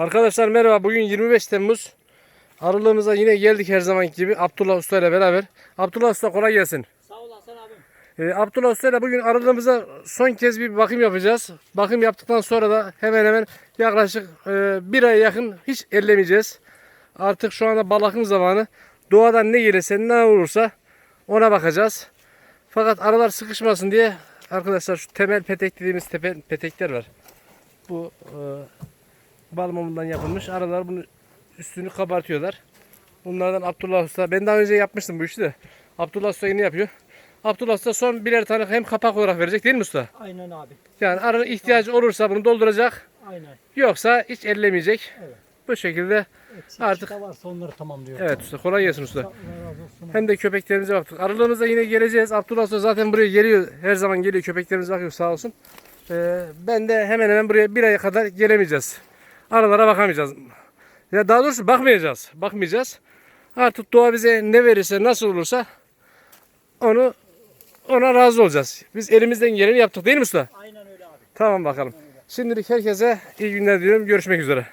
Arkadaşlar merhaba. Bugün 25 Temmuz. Aralığımıza yine geldik her zamanki gibi Abdullah Usta ile beraber. Abdullah Usta kolay gelsin. Sağ ol Hasan abim. Ee, Abdullah Usta ile bugün aralığımıza son kez bir bakım yapacağız. Bakım yaptıktan sonra da hemen hemen yaklaşık e, bir aya yakın hiç ellemeyeceğiz. Artık şu anda balakım zamanı. Doğadan ne gelirse ne olursa ona bakacağız. Fakat aralar sıkışmasın diye arkadaşlar şu temel petek dediğimiz tepe, petekler var. Bu e, bal mumundan yapılmış. Aralar bunu üstünü kabartıyorlar. Bunlardan Abdullah Usta. Ben daha önce yapmıştım bu işi de. Abdullah Usta yine yapıyor. Abdullah Usta son birer tane hem kapak olarak verecek değil mi usta? Aynen abi. Yani arının ihtiyacı olursa bunu dolduracak. Aynen. Yoksa hiç ellemeyecek. Evet. Bu şekilde Eksik Artık- varsa onları tamamlıyor. evet usta kolay gelsin usta. Allah razı olsun. Hem de köpeklerimize baktık. Aralığımızda yine geleceğiz. Abdullah Usta zaten buraya geliyor. Her zaman geliyor. Köpeklerimize bakıyor sağ olsun. Ee, ben de hemen hemen buraya bir aya kadar gelemeyeceğiz. Aralara bakamayacağız. Ya daha doğrusu bakmayacağız. Bakmayacağız. Artık doğa bize ne verirse nasıl olursa onu ona razı olacağız. Biz elimizden geleni yaptık değil mi usta? Aynen öyle abi. Tamam bakalım. Şimdilik herkese iyi günler diliyorum. Görüşmek üzere.